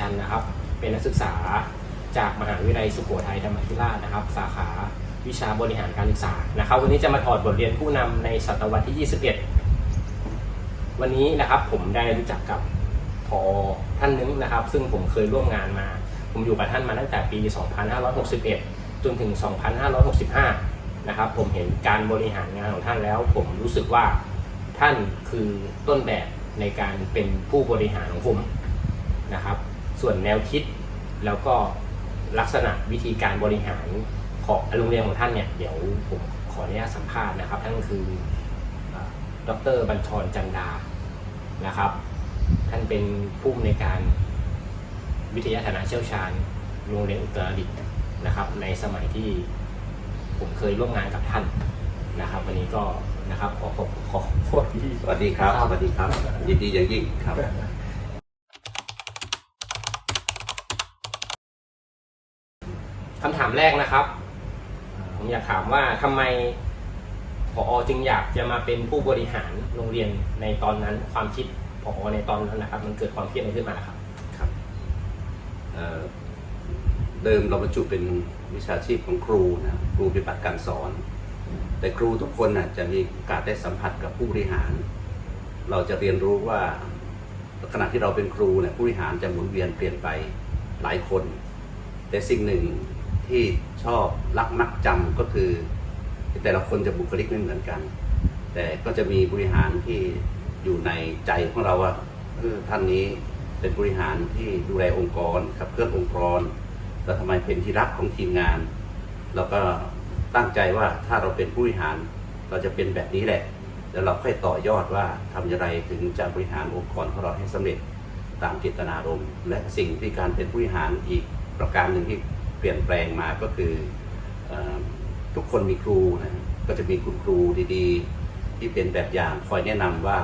จันทร์นะครับ เป็นนักศึกษาจากมหาวิทยาลัยสุโขทัยธรรมาธิราชนะครับ สาขาวิชาบริหารการศึกษานะครับ วันนี้จะมาถอดบทเรียนผู้นำในศตวรรษที่ 21 วันนี้นะครับผมได้รู้จักกับพอท่านนึงนะครับ ซึ่งผมเคยร่วมงานมา ผมอยู่กับท่านมาตั้งแต่ปี 2561 จนถึง 2565 นะครับ ผมเห็นการบริหารงานของท่านแล้ว ผมรู้สึกว่าท่านคือต้นแบบในการเป็นผู้บริหารของผมนะครับ ส่วนแนวคิดแล้วก็ลักษณะวิธีการบริหารของโรงเรียนของท่านเนี่ยเดี๋ยวผมขออนุญาตสัมภาษณ์นะครับท่านคือดรบัญชรจันดานะครับ ท่านเป็นผู้อำนการวิทยาฐานะเชี่ยวชาญโรงเรียนอุตรดิตถ์นะครับ ในสมัยที่ผมเคยร่วมงานกับท่านนะครับ วันนี้ก็นะครับขอขอขอขอที่สวัสดีครับครับ สวัสดีครับ ยินดีอย่างยิ่งครับ คำถามแรกนะครับ ผมอยากถามว่าทำไมพอจึงอยากจะมาเป็นผู้บริหารโรงเรียนในตอนนั้น ความคิดพอในตอนนั้นนะครับ มันเกิดความเคิดอะไรขึ้นมาครับครับเเดิมเราบรรจุเป็นวิชาชีพของครูนะครูปฏิบัติการสอน แต่ครูทุกคนนะจะมีโอกาสได้สัมผัสกับผู้บริหาร เราจะเรียนรู้ว่าขณะที่เราเป็นครูเนี่ยผู้บริหารจะหมุนเวียนเปลี่ยนไปหลายคน แต่สิ่งหนึ่ง ที่ชอบรักมักจำก็คือ แต่ละคนจะบุคลิกไม่เหมือนกัน แต่ก็จะมีบริหารที่อยู่ในใจของเราว่าท่านนี้เป็นบริหารที่ดูแลองค์กรขับเคลื่อนองค์กรแล้วทำไมเป็นที่รักของทีมงานแล้วก็ตั้งใจว่าถ้าเราเป็นผู้บริหารเราจะเป็นแบบนี้แหละ แล้วเราค่อยต่อยอดว่าทำอย่างไรถึงจะบริหารองค์กรของเราให้สำเร็จตามเจตนารมณ์และสิ่งที่การเป็นผู้บริหารอีกประการหนึ่งที่ เปลี่ยนแปลงมาก็คืออทุกคนมีครูนะก็จะมีคุณครูดีๆ ที่เป็นแบบอย่างคอยแนะนำว่า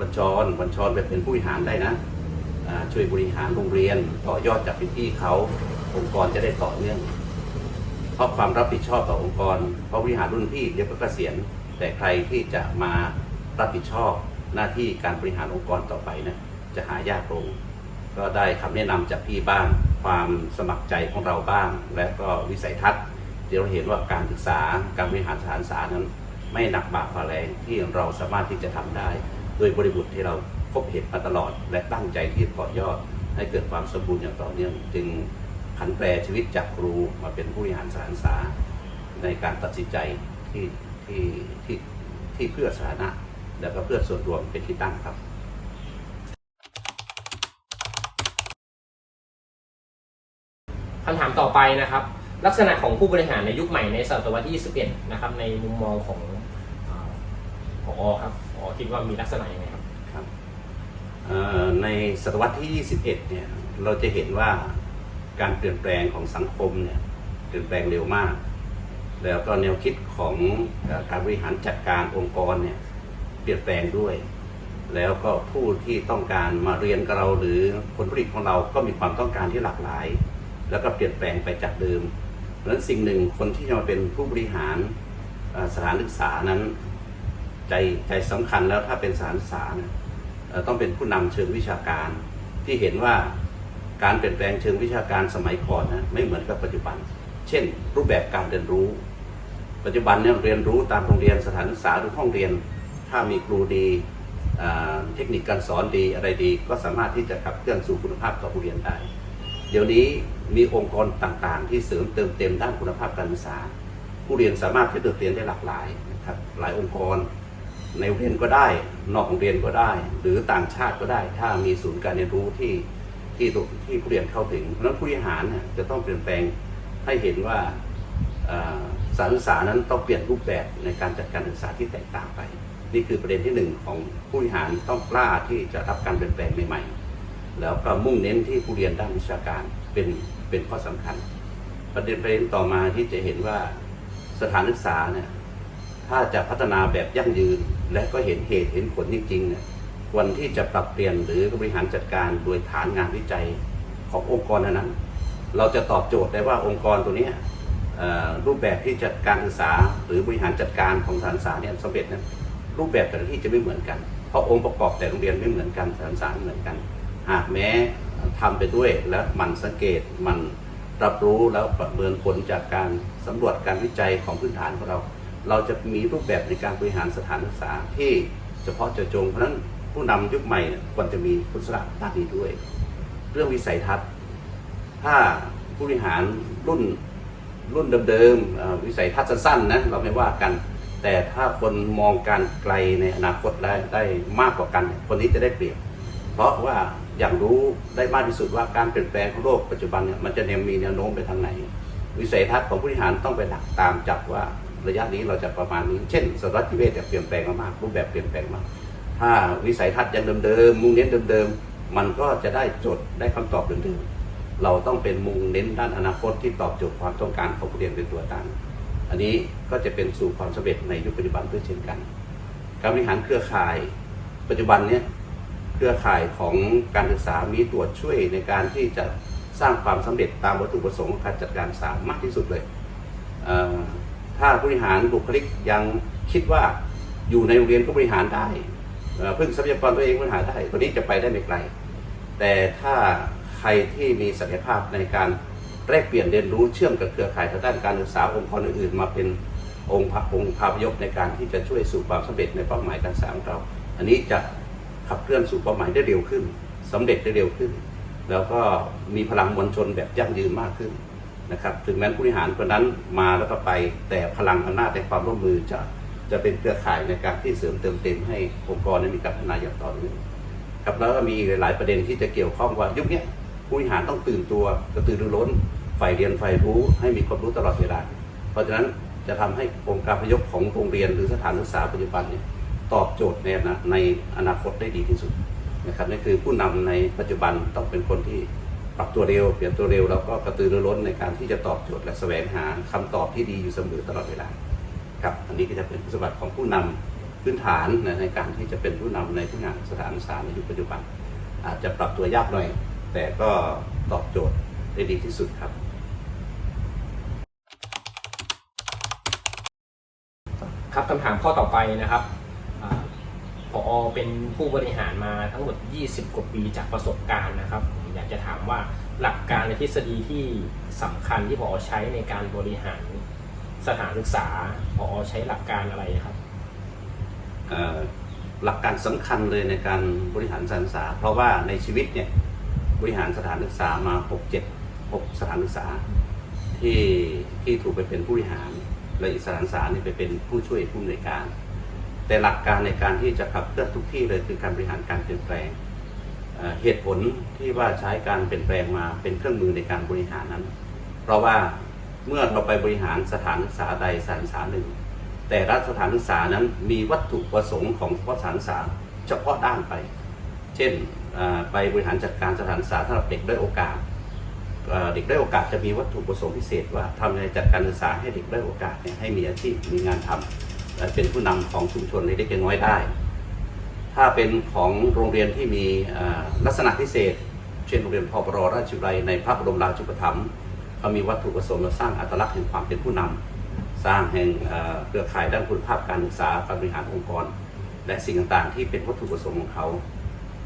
บัญชรบัญชรไปเป็นผู้บริหารได้นะช่วยบริหารโรงเรียนต่อยอดจากพื้นที่เขาองค์กรจะได้ต่อเนื่อง เพราะความรับผิดชอบต่อองค์กร เพราะบริหารรุ่นพี่เดี๋ยวก็เกษียณแต่ใครที่จะมารับผิดชอบหน้าที่การบริหารองค์กรต่อไปนะจะหายากลงก็ได้คำแนะนำจากพี่บ้าง ความสมัครใจของเราบ้าง และก็วิสัยทัศน์ที่เราเห็นว่าการศึกษาการบริหารสถานศึกษานั้น ไม่หนักบากฝ่าแรงที่เราสามารถที่จะทำได้โดยบริบทที่เราพบเห็นมาตลอด และตั้งใจที่ต่อยอด ให้เกิดความสมบูรณ์อย่างต่อเนื่องจึงผันแปรชีวิตจากครูมาเป็นผู้บริหารสถานศึกษาในการตัดสินใจที่ที่ที่ที่เพื่อสาธารณะแล้วก็เพื่อส่วนรวมเป็นที่ตั้งครับ คำถามต่อไปนะครับ ลักษณะของผู้บริหารในยุคใหม่ในศตวรรษที่ 21 นะครับ ในมุมมองของอ่าผอครับผอคิดว่ามีลักษณะยังไงครับครับในศตวรรษที่ 21 เนี่ยเราจะเห็นว่าการเปลี่ยนแปลงของสังคมเนี่ยเปลี่ยนแปลงเร็วมาก แล้วก็แนวคิดของการบริหารจัดการองค์กรเนี่ยเปลี่ยนแปลงด้วย แล้วก็ผู้ที่ต้องการมาเรียนกับเราหรือผลผลิตของเราก็มีความต้องการที่หลากหลาย แล้วก็เปลี่ยนแปลงไปจากเดิม เพราะฉะนั้นสิ่งหนึ่งคนที่จะมาเป็นผู้บริหารสถานศึกษานั้นใจใจสำคัญแล้วถ้าเป็นสถานศึกษาต้องเป็นผู้นำเชิงวิชาการ ที่เห็นว่าการเปลี่ยนแปลงเชิงวิชาการสมัยก่อนนะไม่เหมือนกับปัจจุบัน เช่น รูปแบบการเรียนรู้ ปัจจุบันเนี่ยเรียนรู้ตามโรงเรียนสถานศึกษาหรือห้องเรียน ถ้ามีครูดีเทคนิคการสอนดีอะไรดี ก็สามารถที่จะขับเคลื่อนสู่คุณภาพต่อผู้เรียนได้ เดี๋ยวนี้มีองค์กรต่างๆ ที่เสริมเติมเต็มด้านคุณภาพการศึกษา ผู้เรียนสามารถที่จะเรียนได้หลากหลายนะครับหลายองค์กร ในโรงเรียนก็ได้ นอกโรงเรียนก็ได้ หรือต่างชาติก็ได้ ถ้ามีศูนย์การเรียนรู้ที่ที่ที่ผู้เรียนเข้าถึงเพราะฉะนั้นผู้บริหารจะต้องเปลี่ยนแปลงให้เห็นว่าสานศึกษานั้นต้องเปลี่ยนรูปแบบในการจัดการศึกษาที่แตกต่างไป นี่คือประเด็นที่หนึ่งของผู้บริหารต้องกล้าที่จะรับการเปลี่ยนแปลงใหม่ๆ แล้วก็มุ่งเน้นที่ผู้เรียนด้านวิชาการเป็นเป็นข้อสำคัญ ประเด็นประเด็นต่อมาที่จะเห็นว่าสถานศึกษาเนี่ยถ้าจะพัฒนาแบบยั่งยืน และก็เห็นเหตุเห็นผลจริงๆเนี่ยควรที่จะปรับเปลี่ยนหรือบริหารจัดการโดยฐานงานวิจัยขององค์กรนั้น เราจะตอบโจทย์ได้ว่าองค์กรตัวนี้รูปแบบที่จัดการศึกษาหรือบริหารจัดการของสถานศึกษาเนี่ยสำเร็จนั้นรูปแบบแต่ละที่จะไม่เหมือนกัน เพราะองค์ประกอบแต่โรงเรียนไม่เหมือนกันสถานศึกษาไม่เหมือนกัน หากแม้ทำไปด้วยแล้วมันสังเกตมันรับรู้แล้วประเมินผลจากการสำรวจการวิจัยของพื้นฐานของเรา เราจะมีรูปแบบในการบริหารสถานศึกษาที่เฉพาะเจาะจงเพราะนั้นผู้นำยุคใหม่ควรจะมีคุณสมบัติด้านนี้ด้วย เรื่องวิสัยทัศน์ ถ้าผู้บริหารรุ่นรุ่นเดิมๆวิสัยทัศน์สั้นๆนะเราไม่ว่ากัน แต่ถ้าคนมองการไกลในอนาคตได้ได้มากกว่ากัน คนนี้จะได้เปรียบ เพราะว่า อย่างรู้ได้มากที่สุดว่าการเปลี่ยนแปลงของโลกปัจจุบันเนี่ยมันจะแนวมีแนวโน้มไปทางไหน วิสัยทัศน์ของผู้บริหารต้องไปหลักตามจับว่าระยะนี้เราจะประมาณนี้ เช่นสวัสดิเวทจะเปลี่ยนแปลงมากรูปแบบเปลี่ยนแปลงมาก ถ้าวิสัยทัศน์ยังเดิมๆมุ่งเน้นเดิมๆมันก็จะได้โจทย์ได้คำตอบเดิมๆเราต้องเป็นมุ่งเน้นด้านอนาคตที่ตอบโจทย์ความต้องการของผู้เรียนเป็นตัวตั้งอันนี้ก็จะเป็นสู่ความสำเร็จในยุคปัจจุบันด้วยเช่นกัน การบริหารเครือข่าย ปัจจุบันเนี้ย เครือข่ายของการศึกษามีตัวช่วยในการที่จะสร้างความสำเร็จตามวัตถุประสงค์ของการจัดการศึกษามากที่สุดเลยเอ่อถ้บริหารบุคลิกยังคิดว่าอยู่ในโรงเรียนก็บริหารได้เพึ่งทรัพยากรตัวเองบริหารได้ตัวนี้จะไปได้ไม่ไกล แต่ถ้าใครที่มีศักยภาพในการแลกเปลี่ยนเรียนรู้เชื่อมกับเครือข่ายทางด้านการศึกษาองค์กรอื่นๆ มาเป็นองค์พระองค์พาพยพในการที่จะช่วยสู่ความสำเร็จในเป้าหมายการศึกษาของเรา อันนี้จะ ขับเคลื่อนสู่เป้าหมายได้เร็วขึ้นสำเร็จได้เร็วขึ้น แล้วก็มีพลังมวลชนแบบยั่งยืนมากขึ้นนะครับถึงแม้ผู้บริหารคนนั้นมาแล้วก็ไปแต่พลังอำนาจในความร่วมมือจะจะเป็นเครือข่ายในการที่เสริมเติมเต็มให้องค์กรนั้นมีการพัฒนาอย่างต่อเนื่องครับแล้วก็มีหลายประเด็นที่จะเกี่ยวข้องว่ายุคนี้ผู้บริหารต้องตื่นตัวกระตือรือร้นใฝ่เรียนใฝ่รู้ให้มีความรู้ตลอดเวลา เพราะฉะนั้นจะทำให้องค์การพยพของโรงเรียนหรือสถานศึกษาปัจจุบันเนี่ย ตอบโจทย์ในอนาในอนาคตได้ดีที่สุดนะครับนี่คือผู้นำในปัจจุบันต้องเป็นคนที่ปรับตัวเร็ว เปลี่ยนตัวเร็วแล้วก็กระตือรือร้นในการที่จะตอบโจทย์และแสวงหาคำตอบที่ดีอยู่เสมอตลอดเวลาครับอันนี้ก็จะเป็นคุณสมบัติของผู้นำพื้นฐานนะในการที่จะเป็นผู้นำในผู้งานสถานศึกษาในยุคปัจจุบัน อาจจะปรับตัวยากหน่อย แต่ก็ตอบโจทย์ได้ดีที่สุดครับครับคำถามข้อต่อไปนะครับ พอเป็นผู้บริหารมาทั้งหมด 20 กว่าปีจากประสบการณ์นะครับผมอยากจะถามว่าหลักการและทฤษฎีที่สำคัญที่พอใช้ในการบริหารสถานศึกษาพอใช้หลักการอะไรครับหลักการสำคัญเลยในการบริหารสถานศึกษา เพราะว่าในชีวิตเนี่ยบริหารสถานศึกษามา 6 7 6 สถานศึกษาที่ที่ถูกไปเป็นผู้บริหารและอีกสถานศึกษานี่ไปเป็นผู้ช่วยผู้อำนวยการ แต่หลักการในการที่จะขับเคลื่อนทุกที่เลยคือการบริหารการเปลี่ยนแปลงเหตุผลที่ว่าใช้การเปลี่ยนแปลงมาเป็นเครื่องมือในการบริหารนั้น เพราะว่าเมื่อเราไปบริหารสถานศึกษาใดสถานศึกษาหนึ่ง แต่ละสถานศึกษานั้นมีวัตถุประสงค์ของเฉพาะสถานศึกษาเฉพาะด้านไป เช่นไปบริหารจัดการสถานศึกษาสำหรับเด็กด้อยโอกาสเด็กได้โอกาสจะมีวัตถุประสงค์พิเศษว่าทำในจัดการศึกษาให้เด็กได้โอกาสเนี่ยให้มีอาชีพมีงานทำและ เป็นผู้นำของชุมชนเล็กๆน้อยได้ ถ้าเป็นของโรงเรียนที่มีลักษณะพิเศษ เช่นโรงเรียนพปรราชวิทยาลัยในพระบรมราชูปถัมภ์เขามีวัตถุประสงค์สร้างอัตลักษณ์แห่งความเป็นผู้นำสร้างแห่งเอ่อเครือข่ายด้านคุณภาพการศึกษาการบริหารองค์กร และสิ่งต่างๆ ที่เป็นวัตถุประสงค์ของเขา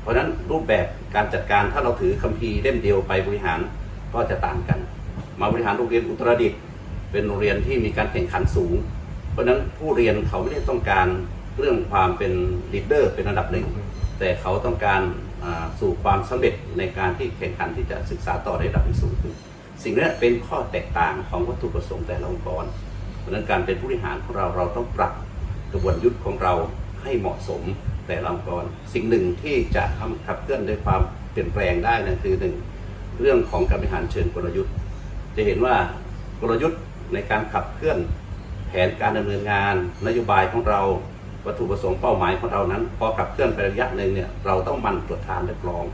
เพราะฉะนั้นรูปแบบการจัดการถ้าเราถือคัมภีร์เล่มเดียวไปบริหารก็จะต่างกัน มาบริหารโรงเรียนอุตรดิตถ์เป็นโรงเรียนที่มีการแข่งขันสูง เพราะนั้นผู้เรียนเขาไม่ได้ต้องการเรื่องความเป็นลีดเดอร์เป็นอันดับหนึ่ง แต่เขาต้องการสู่ความสำเร็จในการที่แข่งขันที่จะศึกษาต่อในระดับที่สูงขึ้นสิ่งนี้เป็นข้อแตกต่างของวัตถุประสงค์แต่ละองค์กร เพราะนั้นการเป็นผู้บริหารของเราเราต้องปรับกระบวนยุทธ์ของเราให้เหมาะสมแต่ละองค์กร สิ่งหนึ่งที่จะทำขับเคลื่อนด้วยความเปลี่ยนแปลงได้นั่นคือหนึ่งเรื่องของการบริหารเชิงกลยุทธ์ จะเห็นว่ากลยุทธ์ในการขับเคลื่อน นการดำเนินงาน นโยบายของเราวัตถุประสงค์เป้าหมายของเรานั้น พอขับเคลื่อนไประยะหนึ่งเนี่ยเราต้องมันตรวจทานและกรอง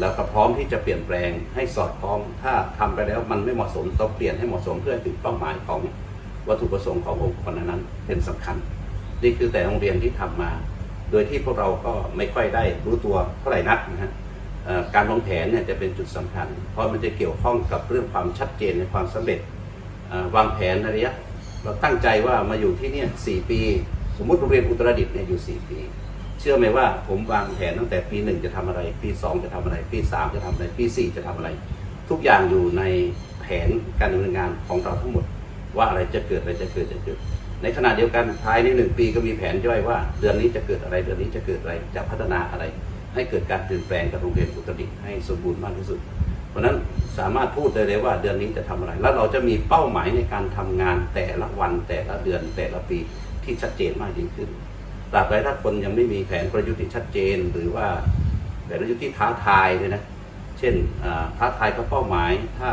แล้วก็พร้อมที่จะเปลี่ยนแปลงให้สอดคล้อง ถ้าทำไปแล้วมันไม่เหมาะสมต้องเปลี่ยนให้เหมาะสมเพื่อถึงเป้าหมายของวัตถุประสงค์ขององค์กรนั้นเป็นสำคัญ นี่คือแต่โรงเรียนที่ทำมา โดยที่พวกเราก็ไม่ค่อยได้รู้ตัวเท่าไหร่นักนะฮะการวางแผนเนี่ยจะเป็นจุดสำคัญ เพราะมันจะเกี่ยวข้องกับเรื่องความชัดเจนในความสำเร็จวางแผนในระยะ เราตั้งใจว่ามาอยู่ที่เนี่ยสี่ปี สมมติโรงเรียนอุตรดิตถ์เนี่ยอยู่4ปี เชื่อไหมว่าผมวางแผนตั้งแต่ปีหนึ่งจะทำอะไร ปีสองจะทำอะไร ปีสามจะทำอะไร ปีสี่จะทำอะไร ทุกอย่างอยู่ในแผนการดำเนินงานของเราทั้งหมด ว่าอะไรจะเกิดอะไรจะเกิดจะเกิด ในขณะเดียวกันภายในหนึ่งปีก็มีแผนย่อยว่า เดือนนี้จะเกิดอะไรเดือนนี้จะเกิดอะไรจะพัฒนาอะไร ให้เกิดการเปลี่ยนแปลงกับโรงเรียนอุตรดิตถ์ให้สมบูรณ์มากที่สุด เพราะนั้นสามารถพูดได้เลยว่าเดือนนี้จะทำอะไร แล้วเราจะมีเป้าหมายในการทำงานแต่ละวันแต่ละเดือนแต่ละปีที่ชัดเจนมากยิ่งขึ้นตราบใดถ้าคนยังไม่มีแผนกลยุทธ์ที่ชัดเจน หรือว่าแผนกลยุทธ์ที่ท้าทายเลยนะ เช่นท้าทายกับเป้าหมาย ถ้า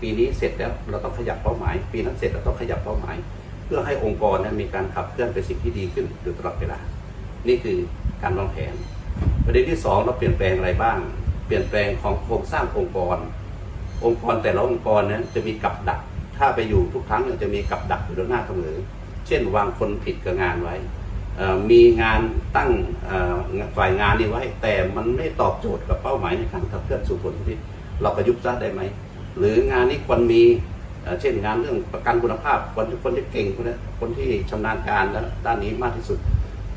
ปีนี้เสร็จแล้วเราต้องขยับเป้าหมาย ปีนั้นเสร็จเราต้องขยับเป้าหมาย เพื่อให้องค์กรนั้นมีการขับเคลื่อนไปสิ่งที่ดีขึ้นอยู่ตลอดเวลา นี่คือการวางแผน ประเด็นที่สองเราเปลี่ยนแปลงอะไรบ้าง ปลี่ยนแปลงของโครงสร้างองค์กร องค์กรแต่ละองค์กรนั้นจะมีกับดัก ถ้าไปอยู่ทุกครั้งเนี่ยจะมีกับดักอยู่ตรงหน้าเสมอเช่นวางคนผิดกับงานไว้ มีงานตั้งฝ่ายงานนี้ไว้ แต่มันไม่ตอบโจทย์กับเป้าหมายในการขับเคลื่อนสู่ผลผลิตเราก็ยุบซะได้ไหม หรืองานนี้ควรมีเช่นงานเรื่องประกันคุณภาพคนคนที่เก่งคนนี้คนที่ชำนาญการด้านนี้มากที่สุด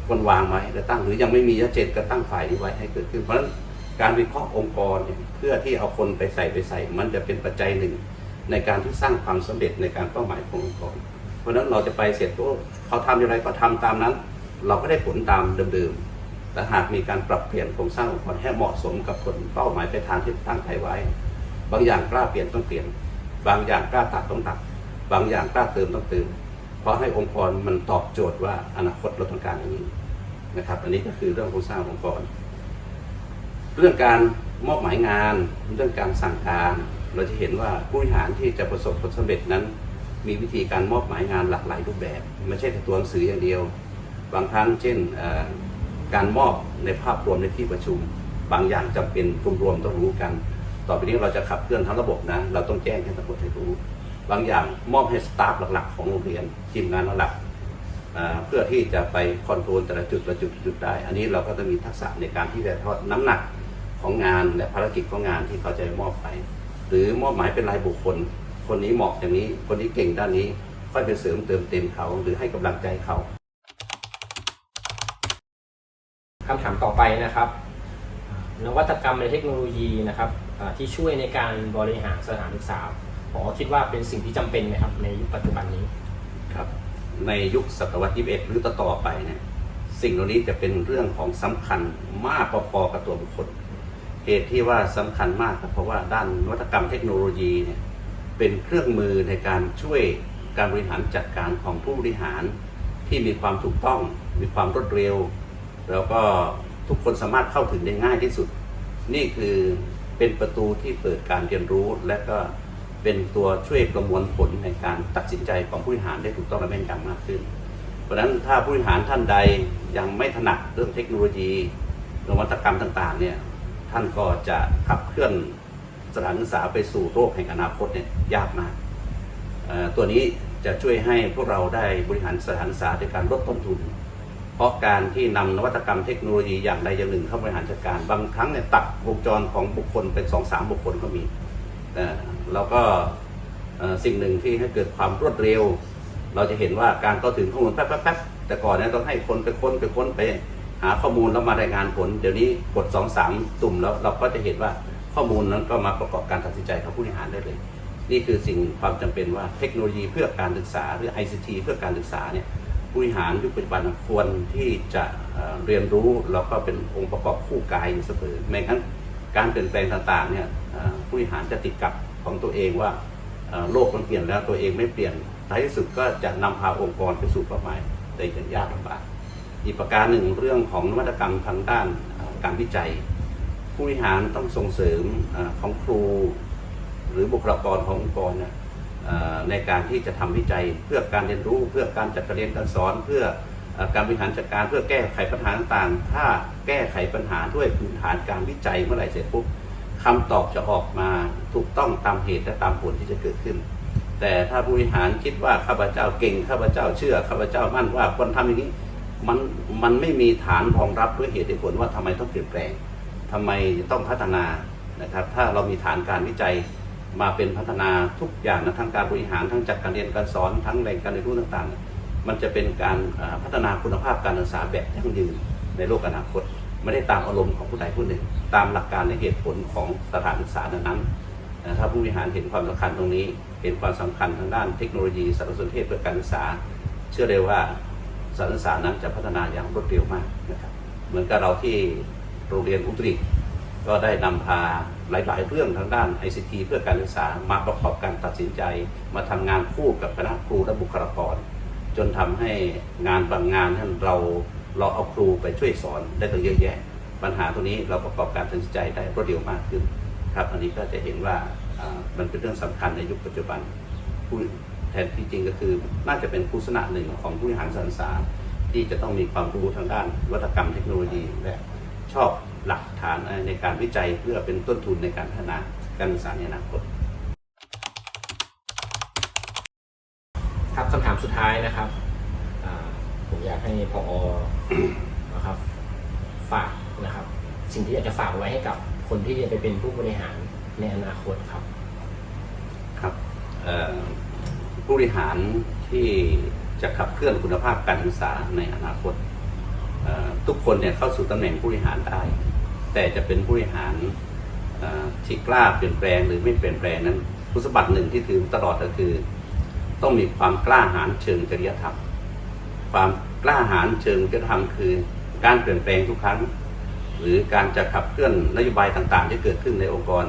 ควรวางไว้และตั้งหรือยังไม่มีชัดเจนก็ตั้งฝ่ายนี้ไว้ให้เกิดขึ้นเพราะฉะนั้น การวิเคราะห์องค์กรเนี่ยเพื่อที่เอาคนไปใส่ไปใส่ มันจะเป็นปัจจัยหนึ่ง ในการที่สร้างความสำเร็จในการเป้าหมายขององค์กร เพราะฉะนั้นเราจะไปเสร็จก็เขาทำอย่างไรก็ทำตามนั้น เราก็ได้ผลตามเดิมๆแต่หากมีการปรับเปลี่ยนโครงสร้างองค์กรให้เหมาะสมกับผลเป้าหมายไปทางที่ตั้งใจไว้ บางอย่างกล้าเปลี่ยนต้องเปลี่ยน บางอย่างกล้าตัดต้องตัด บางอย่างกล้าเติมต้องเติมเพราะให้องค์กรมันตอบโจทย์ว่าอนาคตเราต้องการอย่างนี้นะครับ อันนี้ก็คือเรื่องโครงสร้างองค์กร เรื่องการมอบหมายงานเรื่องการสั่งการ เราจะเห็นว่าผู้บริหารที่จะประสบผลสำเร็จนั้น มีวิธีการมอบหมายงานหลากหลายรูปแบบไม่ใช่แต่ตัวหนังสืออย่างเดียว บางครั้งเช่นการมอบในภาพรวมในที่ประชุม บางอย่างจำเป็นกลุ่มรวมต้องรู้กัน ต่อไปนี้เราจะขับเคลื่อนทั้งระบบนะ เราต้องแจ้งให้ทั้งหมดให้รู้ บางอย่างมอบให้สตาฟหลักๆ ของโรงเรียนทีมงานหลักเพื่อที่จะไปคอนโทรลแต่ละจุดละจุดจุดได้ อันนี้เราก็จะมีทักษะในการที่จะทอดน้ำหนัก ของงานและภารกิจของงานที่เขาจะมอบไป หรือมอบหมายเป็นรายบุคคล คนนี้เหมาะอย่างนี้ คนนี้เก่งด้านนี้ค่อยไปเสริมเติมเต็มเขาหรือให้กำลังใจเขาคำถามต่อไปนะครับ นวัตกรรมในเทคโนโลยีนะครับที่ช่วยในการบริหารสถานศึกษาผมคิดว่าเป็นสิ่งที่จำเป็นไหมครับในยุคปัจจุบันนี้ครับ ในยุคศตวรรษที่21หรือต่อไปเนี่ยสิ่งเหล่านี้จะเป็นเรื่องของสำคัญมากพอๆกับตัวบุคคล เหตุที่ว่าสำคัญมากก็เพราะว่าด้านนวัตกรรมเทคโนโลยีเนี่ยเป็นเครื่องมือในการช่วยการบริหารจัดการของผู้บริหารที่มีความถูกต้อง มีความรวดเร็ว แล้วก็ทุกคนสามารถเข้าถึงได้ง่ายที่สุด นี่คือเป็นประตูที่เปิดการเรียนรู้ และก็เป็นตัวช่วยประมวลผลในการตัดสินใจของผู้บริหารได้ถูกต้องและแม่นยำมากขึ้น เพราะฉะนั้นถ้าผู้บริหารท่านใดยังไม่ถนัดเรื่องเทคโนโลยีนวัตกรรมต่างๆเนี่ย ท่านก็จะขับเคลื่อนสถานศึกษาไปสู่โลกแห่งอนาคตเนี่ยยากมากตัวนี้จะช่วยให้พวกเราได้บริหารสถานศึกษาในการลดต้นทุน เพราะการที่นำนวัตกรรมเทคโนโลยีอย่างใดอย่างหนึ่งเข้าบริหารจัดการ บางครั้งเนี่ยตัดวงจรของบุคคลเป็นสองสามบุคคลก็มีแล้วก็สิ่งหนึ่งที่ให้เกิดความรวดเร็ว เราจะเห็นว่าการเข้าถึงข้อมูลแป๊บๆแต่ก่อนเนี่ยต้องให้คนไปค้นไปค้นไป หาข้อมูลแล้วมารายงานผล เดี๋ยวนี้กดสองสามตุ่มแล้วเราก็จะเห็นว่าข้อมูลนั้นก็มาประกอบการตัดสินใจของผู้บริหารได้เลย นี่คือสิ่งความจำเป็นว่าเทคโนโลยีเพื่อการศึกษาหรือ ICT เพื่อการศึกษาเนี่ยผู้บริหารยุคปัจจุบันควรที่จะเรียนรู้แล้วก็เป็นองค์ประกอบคู่กายอยู่เสมอไม่งั้นการเปลี่ยนแปลงต่างๆเนี่ยผู้บริหารจะติดกับของตัวเองว่าโลกมันเปลี่ยนแล้วตัวเองไม่เปลี่ยนท้ายที่สุดก็จะนำพาองค์กรไปสู่เป้าหมายได้อย่างยากลำบาก อีกประการหนึ่งเรื่องของนวัตกรรมทางด้านการวิจัย ผู้บริหารต้องส่งเสริมอของครู หรือบุคลากรขององค์กรในการที่จะทำวิจัยเพื่อการเรียนรู้ เพื่อการจัดการเรียนการสอน เพื่อการบริหารจัดการเพื่อแก้ไขปัญหาต่างๆ ถ้าแก้ไขปัญหาด้วยพื้นฐานการวิจัยเมื่อไหร่เสร็จปุ๊บคำตอบจะออกมาถูกต้องตามเหตุและตามผลที่จะเกิดขึ้น แต่ถ้าผู้บริหารคิดว่าข้าพเจ้าเก่งข้าพเจ้าเชื่อข้าพเจ้ามั่นว่าคนทำอย่างนี้ มันมันไม่มีฐานรองรับด้วยเหตุผลว่าทำไมต้องเปลี่ยนแปลงทำไมต้องพัฒนานะครับ ถ้าเรามีฐานการวิจัยมาเป็นพัฒนาทุกอย่างนะทั้งการบริหารทั้งจัดการเรียนการสอนทั้งแหล่งการเรียนรู้ต่างๆ มันจะเป็นการพัฒนาคุณภาพการศึกษาแบบยั่งยืนในโลกอนาคต ไม่ได้ตามอารมณ์ของผู้ใดผู้หนึ่ง ตามหลักการและเหตุผลของสถานศึกษานั้นๆนะถ้าผู้บริหารเห็นความสำคัญตรงนี้ เห็นความสำคัญทางด้านเทคโนโลยีสารสนเทศเพื่อการศึกษา เชื่อเลยว่า สานศึกษานั้นจะพัฒนาอย่างรวดเร็วมากนะครับ เหมือนกับเราที่โรงเรียนอุตริก็ได้นำพาหลาย ๆ เรื่องทางด้าน ICT เพื่อการศึกษามาประกอบการตัดสินใจ มาทำงานคู่กับคณะครูและบุคลากร จนทำให้งานบางงานท่านเราเราเอาครูไปช่วยสอนได้ตั้งเยอะแยะ ปัญหาตรงนี้เราประกอบการตัดสินใจได้รวดเร็วมากขึ้นครับ อันนี้ก็จะเห็นว่ามันเป็นเรื่องสำคัญในยุคปัจจุบันผู้ แทนที่จริงก็คือน่าจะเป็นผู้สนะหนึ่งของผู้บริหารสถานศึกษาที่จะต้องมีความรู้ทางด้านวัตกรรมเทคโนโลยีและชอบหลักฐานในการวิจัยเพื่อเป็นต้นทุนในการพัฒนาการศึกษาในอนาคตครับคำถามสุดท้ายนะครับอ่าผมอยากให้พอนะครับฝากนะครับ สิ่งที่อยากจะฝากไว้ให้กับคนที่จะไปเป็นผู้บริหารในอนาคตครับครับเอ่อ ผู้บริหารที่จะขับเคลื่อนคุณภาพการศึกษาในอนาคต ทุกคนเนี่ยเข้าสู่ตำแหน่งผู้บริหารได้ แต่จะเป็นผู้บริหารที่กล้าเปลี่ยนแปลงหรือไม่เปลี่ยนแปลงนั้นคุณสมบัติหนึ่งที่ถือตลอดก็คือ ต้องมีความกล้าหาญเชิงจริยธรรม ความกล้าหาญเชิงจริยธรรมคือ การเปลี่ยนแปลงทุกครั้ง หรือการจะขับเคลื่อนนโยบายต่างๆ ที่เกิดขึ้นในองค์กร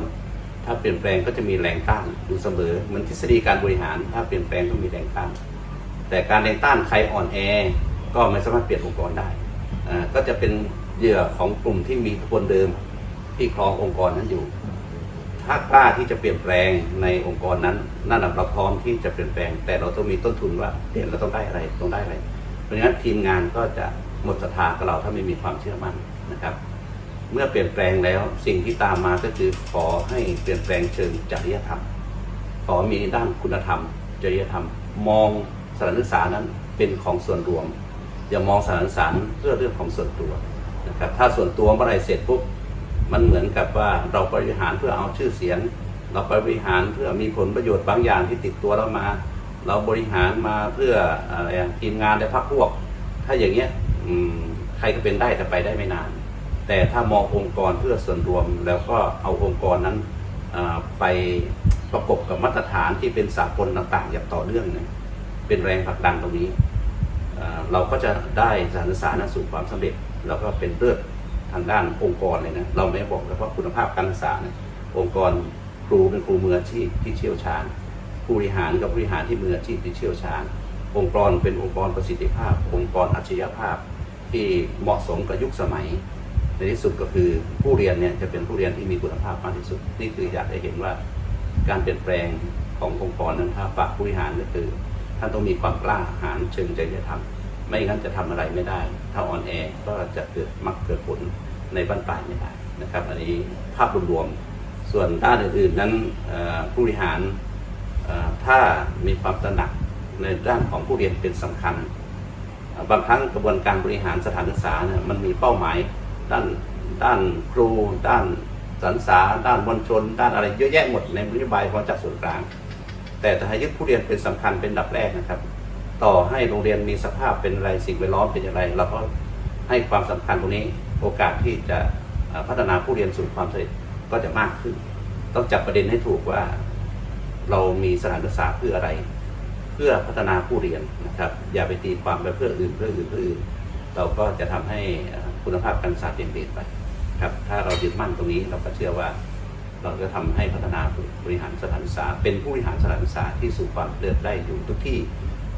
ถ้าเปลี่ยนแปลงก็จะมีแรงต้านอยู่เสมอเหมือนทฤษฎีการบริหาร ถ้าเปลี่ยนแปลงก็มีแรงต้าน แต่การแรงต้านใครอ่อนแอ ก็ไม่สามารถเปลี่ยนองค์กรได้ก็จะเป็นเหยื่อของกลุ่มที่มีอิทธิพลเดิมที่ครององค์กรนั้นอยู่ ถ้ากล้าที่จะเปลี่ยนแปลงในองค์กรนั้นนั่นแหละเราพร้อมที่จะเปลี่ยนแปลง แต่เราต้องมีต้นทุนว่าเปลี่ยนเราต้องได้อะไรต้องได้อะไร เพราะฉะนั้นทีมงานก็จะหมดศรัทธากับเราถ้าไม่มีความเชื่อมั่นนะครับ เมื่อเปลี่ยนแปลงแล้วสิ่งที่ตามมาก็คือขอให้เปลี่ยนแปลงเชิงจริยธรรม ขอมีด้านคุณธรรม จริยธรรม มองสถานศึกษานั้นเป็นของส่วนรวม อย่ามองสถานศึกษาเพื่อเรื่องของส่วนตัวนะครับถ้าส่วนตัวเมื่อไรเสร็จปุ๊บมันเหมือนกับว่าเราบริหารเพื่อเอาชื่อเสียง เราบริหารเพื่อมีผลประโยชน์บางอย่างที่ติดตัวเรามา เราบริหารมาเพื่ออะไรอะทีมงานและพรรคพวก ถ้าอย่างเงี้ยใครก็เป็นได้แต่ไปได้ไม่นาน แต่ถ้ามององค์กรเพื่อส่วนรวมแล้วก็เอาองค์กรนั้นไปประกบกับมาตรฐานที่เป็นสากลต่างๆ อย่างต่อเนื่องเนี่ยเป็นแรงผลักดันตรงนี้ เราก็จะได้สานศึกษารสู่ความสำเร็จ แล้วก็เป็นเลือดทางด้านองค์กรเลยนะเราไม่บอกเฉพาะคุณภาพการศึกษานะองค์กรครูเป็นครูมืออาชีพที่เชี่ยวชาญ ผู้บริหารกับผู้บริหารที่มืออาชีพที่เชี่ยวชาญ องค์กรเป็นองค์กรประสิทธิภาพ องค์กรอัจฉริยภาพ ที่เหมาะสมกับยุคสมัย ในที่สุดก็คือผู้เรียนเนี่ยจะเป็นผู้เรียนที่มีคุณภาพมากที่สุด นี่คืออยากให้เห็นว่าการเปลี่ยนแปลงขององค์กรนั้นถ้าฝากผู้บริหารก็คือท่านต้องมีความกล้าหาญเชิงจริยธรรมไม่งั้นจะทำอะไรไม่ได้ ถ้าอ่อนแอก็จะเกิดมักเกิดผลในบ้านปลายไม่ได้นะครับ อันนี้ภาพรวมๆส่วนด้านอื่นๆนั้นผู้บริหารถ้ามีความตระหนักในด้านของผู้เรียนเป็นสำคัญ บางครั้งกระบวนการบริหารสถานศึกษาเนี่ยมันมีเป้าหมาย ด้านด้านครู ด้านสถานศึกษาด้านมวลชน ด้านอะไรเยอะแยะหมดในนโยบายของจากส่วนกลาง แต่ถ้ยึดผู้เรียนเป็นสำคัญเป็นดับแรกนะครับ ต่อให้โรงเรียนมีสภาพเป็นอะไรสิ่งแวดล้อมเป็นอย่างไรเราก็ให้ความสำคัญตรงนี้โอกาสที่จะพัฒนาผู้เรียนสู่ความสำเร็จก็จะมากขึ้น ต้องจับประเด็นให้ถูกว่า เรามีสถานศึกษาเพื่ออะไร เพื่อพัฒนาผู้เรียนนะครับ อย่าไปตีความไปเพื่ออื่นเพื่ออื่นเพื่ออื่น เราก็จะทำให้ คุณภาพการศึกษาเปลี่ยนเปลี่ยนไปครับ ถ้าเรายึดมั่นตรงนี้เราก็เชื่อว่า เราจะทำให้พัฒนาบริหารสถานศึกษา เป็นผู้บริหารสถานศึกษาที่สู่ความเลือกได้อยู่ทุกที่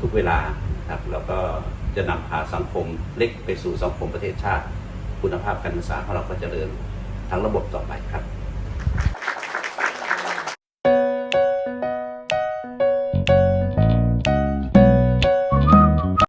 ทุกเวลาครับแล้วก็จะนำพาสังคมเล็กไปสู่สังคมประเทศชาติ คุณภาพการศึกษาของเราก็จะเจริญทั้งระบบต่อไปครับ